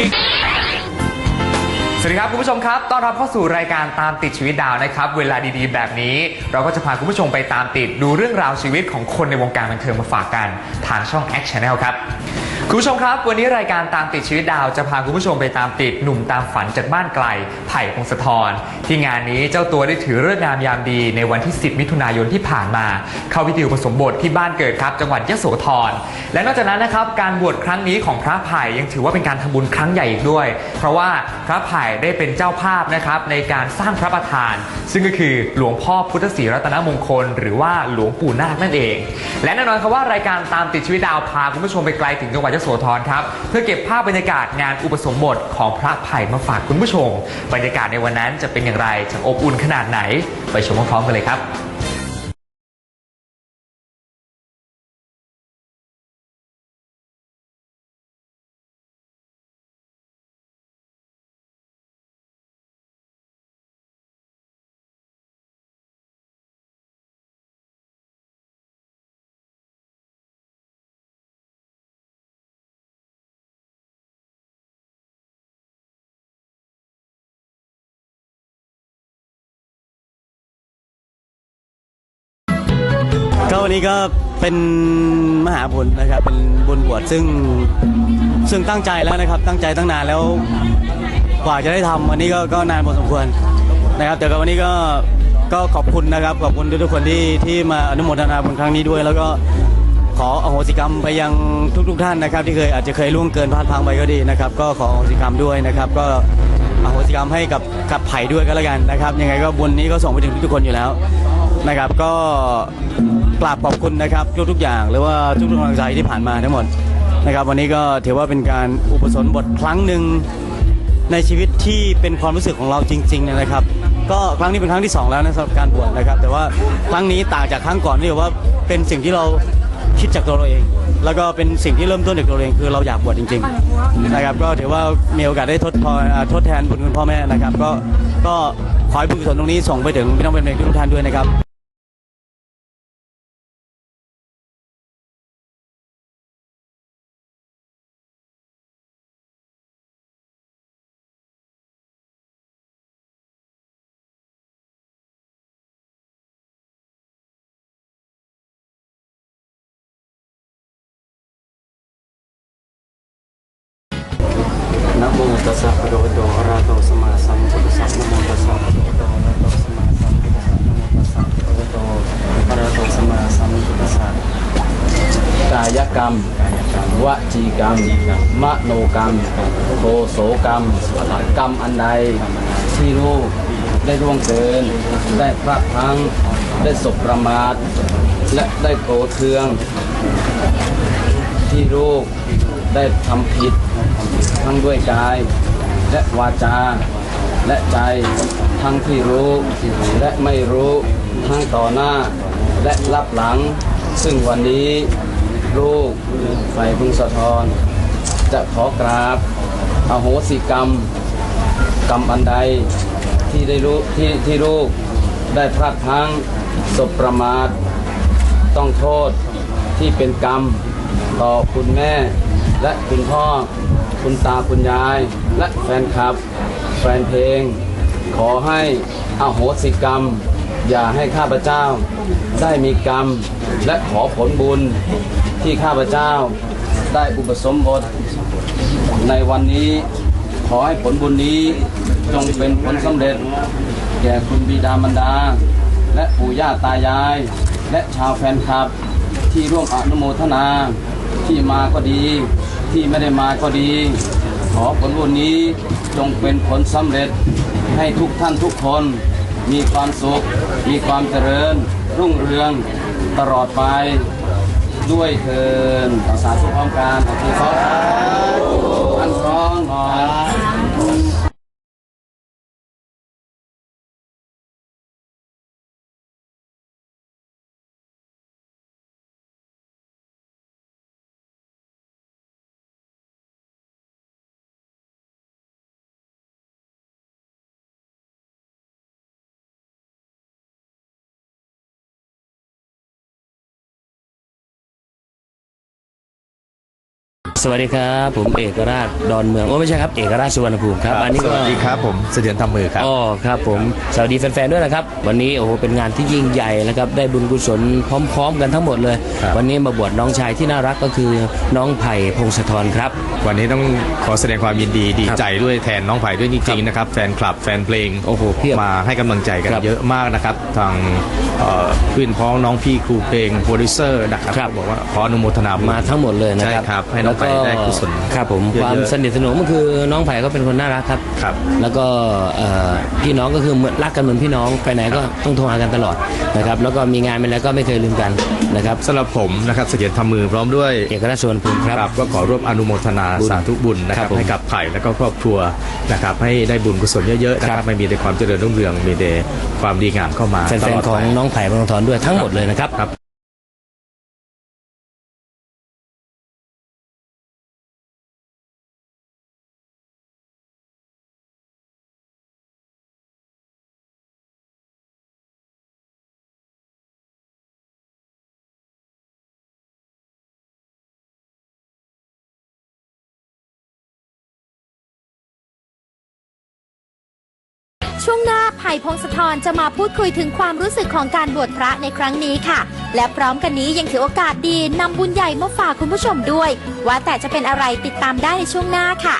สวัสดีครับคุณผู้ชมครับต้อนรับเข้าสู่รายการตามติดชีวิตดาวนะครับ เวลาดีๆ แบบนี้ เราก็จะพาคุณผู้ชมไปตามติดดูเรื่องราวชีวิตของคนในวงการบันเทิงมาฝากกันทางช่อง Action Channel ครับ คุณผู้ชมครับ วันนี้รายการตามติดชีวิตดาวจะพาคุณผู้ชมไปตามติดหนุ่มตามฝันจากบ้านไกล ไผ่พงศธรที่งานนี้เจ้าตัวได้ถือเลิกษ์งามยามดีในวันที่ 10 มิถุนายนที่ผ่านมา เข้าพิธีอุปสมบทที่บ้านเกิดครับ จังหวัดยะโสธรและนอกจากนั้นนะครับการบวชครั้งนี้ของพระไผ่ยังถือว่าเป็นการทำบุญครั้งใหญ่อีกด้วย เพราะว่าพระไผ่ได้เป็นเจ้าภาพนะครับในการสร้างพระประธาน ซึ่งก็คือหลวงพ่อพุทธศรีรัตนมงคล หรือว่าหลวงปู่นาคนั่นเอง และแน่นอนครับว่ารายการตามติดชีวิตดาวพาคุณผู้ชมไปไกลถึงจังหวัดยโสธรครับเพื่อเก็บภาพบรรยากาศงานอุปสมบทของพระไผ่มาฝากคุณผู้ชม บรรยากาศในวันนั้นจะเป็นอย่างไรจะอบอุ่นขนาดไหน ไปชมพร้อมๆกันเลยครับ วันนี้ก็เป็นมหาบุญนะครับเป็นบุญบวชซึ่งซึ่งตั้งใจแล้วนะครับ ตั้งใจตั้งนานแล้วกว่าจะได้ทำวันนี้ก็ก็นานพอสมควรนะครับ แต่ก็วันนี้ก็ก็ขอบคุณนะครับขอบคุณทุกๆคนที่ที่มาอนุโมทนาบุญครั้งนี้ด้วย แล้วก็ขออโหสิกรรมไปยังทุก ๆ ท่านนะครับ ที่เคยอาจจะเคยล่วงเกินพลาดพังไปก็ดีนะครับ ก็ขออโหสิกรรมด้วยนะครับ ก็อโหสิกรรมให้กับกับไผ่ด้วยก็แล้วกันนะครับ ยังไงก็บุญนี้ก็ส่งไปถึงทุกคนอยู่แล้วนะครับ ก็ กราบขอบคุณนะครับทุกๆอย่างหรือว่าทุกๆกกำลังใจที่ผ่านมาทั้งหมดนะครับ วันนี้ก็ถือว่าเป็นการอุปสมบทครั้งหนึ่งในชีวิตที่เป็นความรู้สึกของเราจริง ๆ นะครับ ก็ครั้งนี้เป็นครั้งที่สองแล้วนะสำหรับการบวชนะครับ แต่ว่าครั้งนี้ต่างจากครั้งก่อนที่ว่าเป็นสิ่งที่เราคิดจากตัวเราเอง แล้วก็เป็นสิ่งที่เริ่มต้นจากตัวเราเองคือเราอยากบวชจริง ๆ นะครับ ก็ถือว่ามีโอกาสได้ทดพอทดแทนบุญคุณพ่อแม่นะครับ ก็ก็ขอให้บุญกุศลตรงนี้ส่งไปถึงพี่น้องเป็นเพลงทุกท่านด้วยนะครับ นะโมตัสสะภะคะวะโตอะระหะโตสัมมาสัมพุทธัสสะนะโมตัสสะภะคะวะโตอะระหะโตสัมมาสัมพุทธัสสะนะโมตัสสะภะคะวะโตอะระหะโตสัมมาสัมพุทธัสสะกายกรรมวจีกรรม มโนกรรมโทโสกรรม กรรมอันใดที่ลูกได้ร่วงเกิน ได้พลาดพลั้ง ได้สบประมาท และได้โกรธเคือง ที่ลูกได้ทำผิด ทั้งด้วยกาย และวาจา และใจ ทั้งที่รู้และไม่รู้ทั้งต่อหน้า และรับหลัง ซึ่งวันนี้ลูกไฟพึงสะทอน จะขอกราบอโหสิกรรม กรรมอันใดที่ได้รู้ที่ที่ลูกได้พลาดพลั้งสบประมาท ต้องโทษที่เป็นกรรม ต่อคุณแม่และคุณพ่อ คุณตาคุณยาย และแฟนคลับ แฟนเพลง ขอให้อโหสิกรรม อย่าให้ข้าพเจ้า ได้มีกรรม และขอผลบุญที่ข้าพเจ้า ได้อุปสมบท ในวันนี้ขอให้ผลบุญนี้จงเป็นผลสำเร็จ แก่คุณบิดามารดา และปู่ย่าตายาย และชาวแฟนคลับที่ร่วมอนุโมทนาที่มาก็ดี ที่ไม่ได้มาก็ดี ขอผลบุญนี้จงเป็นผลสำเร็จให้ทุกท่านทุกคนมีความสุข มีความเจริญ รุ่งเรืองตลอดไปด้วยเทินต่อสาธุพร้อมกันขอบคุณครับอันร้องหน่อย สสวัสดีครับ ผมเอกราชดอนเมืองโอ้ไม่ใช่ครับเอกราชสุวรรณภูมิครับอันนี้สก็วัสดีครับผมเสถียรทำมือครับ อ๋อครับผมสวัสดีแฟนๆด้วยนะครับ วันนี้โอ้โหเป็นงานที่ยิ่งใหญ่นะครับได้บุญกุศลพร้อม ๆ กันทั้งหมดเลย ครับ วันนี้มาบวชน้องชายที่น่ารักก็คือน้องไผ่พงศธรครับ วันนี้ต้องขอแสดงความยินดีดีใจด้วยแทนน้องไผ่ด้วยจริงๆนะครับแฟนคลับแฟนเพลงโอ้โหเพียบมาให้กำลังใจกันครับเยอะมากนะครับ ทางเอ่อเพื่อนพ้องน้องพี่ครูเพลงโปรดิวเซอร์นะครับครับบอกว่าขออนุโมทนาบุญ มาทั้งหมดเลยนะครับใช่ครับให้น้องไผ่ได้กุศล ครับผมเยอะๆความสนิทสนมก็คือน้องไผ่ก็เป็นคนน่ารักครับครับ แล้วก็เอ่อพี่น้องก็คือเหมือนรักกันเหมือนพี่น้องไปไหนก็ต้องโทรหากันตลอดนะครับแล้วก็มีงานไปแล้วก็ไม่เคยลืมกันนะครับสำหรับผมนะครับเสถียรทำมือพร้อมด้วยเอกราชสุวรรณภูมิครับ ครับก็ขอร่วมอนุโมทนาบุญสาธุบุญนะคครัรับบผมให้กับไผ่และก็ครอบครัวนะครับให้ได้บุญกุศลเยอะๆนะคครัรับบ ไม่มีแต่ความเจริญรุ่งเรืองมีแต่ความดีงามเข้ามาแฟตลนอดๆของไปน้องไผ่พงศธรด้วยทั้งหมดเลยนะครับ ครับ ช่วงหน้าไผ่พงศธรจะมาพูดคุยถึงความรู้สึกของการบวชพระในครั้งนี้ค่ะ และพร้อมกันนี้ยังถือโอกาสดีนำบุญใหญ่มาฝากคุณผู้ชมด้วย ว่าแต่จะเป็นอะไรติดตามได้ในช่วงหน้าค่ะ